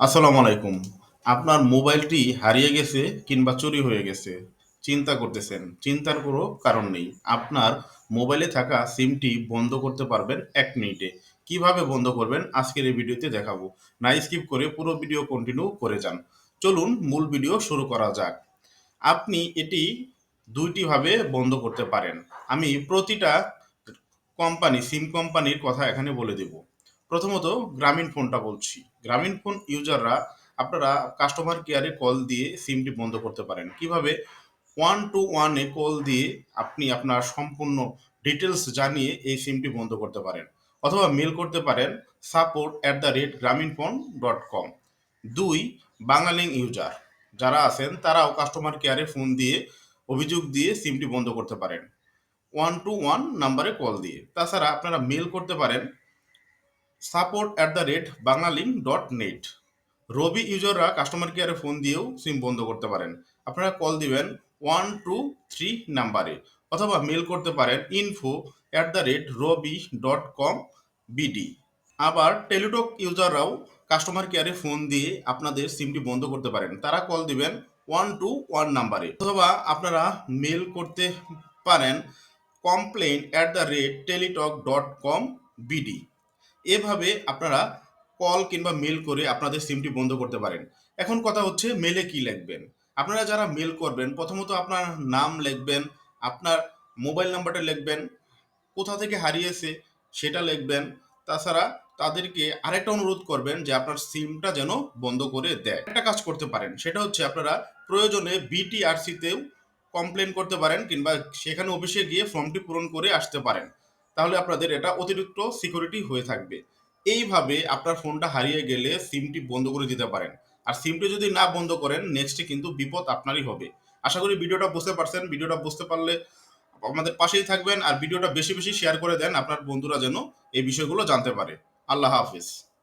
আসসালামু আলাইকুম। আপনার মোবাইলটি হারিয়ে গেছে কিংবা চুরি হয়ে গেছে, চিন্তা করতেছেন। চিন্তার কোনো কারণ নেই। আপনার মোবাইলে থাকা সিমটি বন্ধ করতে পারবেন এক মিনিটে। কীভাবে বন্ধ করবেন আজকের এই ভিডিওতে দেখাবো। না স্কিপ করে পুরো ভিডিও কন্টিনিউ করে যান। চলুন মূল ভিডিও শুরু করা যাক। আপনি এটি দুইটি ভাবে বন্ধ করতে পারেন। আমি প্রতিটা কোম্পানি, সিম কোম্পানির কথা এখানে বলে দেব। প্রথমত গ্রামীণ ফোনটা বলছি। গ্রামীণ ফোন ইউজাররা আপনারা কাস্টমার কেয়ারে কল দিয়ে সিমটি বন্ধ করতে পারেন। কীভাবে? ওয়ান টু ওয়ানে কল দিয়ে আপনি আপনার সম্পূর্ণ ডিটেলস জানিয়ে এই সিমটি বন্ধ করতে পারেন। অথবা মেল করতে পারেন support at the rate Grameen phone dot com দুই, বাঙালিং ইউজার যারা আছেন তারাও কাস্টমার কেয়ারে ফোন দিয়ে অভিযোগ দিয়ে সিমটি বন্ধ করতে পারেন। ওয়ান টু ওয়ান নাম্বারে কল দিয়ে। তাছাড়া আপনারা মেল করতে পারেন support at the rate Banglalink dot net Robi ইউজাররা customer কেয়ারে ফোন দিয়েও সিম বন্ধ করতে পারেন। আপনারা কল দিবেন ওয়ান টু থ্রি নাম্বারে অথবা মেল করতে পারেন info at the rate Robi dot com BD আবার টেলিটক ইউজাররাও কাস্টমার কেয়ারে ফোন দিয়ে আপনাদের সিমটি বন্ধ করতে পারেন। তারা কল দিবেন ওয়ান টু ওয়ান নাম্বারে অথবা আপনারা মেল করতে পারেন complain at the rate Teletalk dot com BD এভাবে আপনারা কল কিংবা মেল করে আপনাদের সিমটি বন্ধ করতে পারেন। এখন কথা হচ্ছে, মেলে কি লিখবেন? আপনারা যারা মেল করবেন, প্রথমত আপনার নাম লিখবেন, আপনার মোবাইল নাম্বারটা লিখবেন, কোথা থেকে হারিয়েছে সেটা লিখবেন, তাছাড়া তাদেরকে আরেকটা অনুরোধ করবেন যে আপনার সিমটা যেন বন্ধ করে দেয়। একটা কাজ করতে পারেন, সেটা হচ্ছে আপনারা প্রয়োজনে বিটিআরসিতেও কমপ্লেন করতে পারেন কিংবা সেখানে অফিসে গিয়ে ফর্মটি পূরণ করে আসতে পারেন। তাহলে আপনাদের এটা অতিরিক্ত সিকিউরিটি হয়ে থাকবে। এইভাবে আপনার ফোনটা হারিয়ে গেলে সিমটি বন্ধ করে দিতে পারেন। আর সিমটি যদি না বন্ধ করেন নেক্সটে কিন্তু বিপদ আপনারই হবে। আশা করি ভিডিওটা বুঝতে পারছেন। ভিডিওটা বুঝতে পারলে আমাদের পাশেই থাকবেন। আর ভিডিওটা বেশি বেশি শেয়ার করে দেন আপনার বন্ধুরা যেন এই বিষয়গুলো জানতে পারে। আল্লাহ হাফিজ।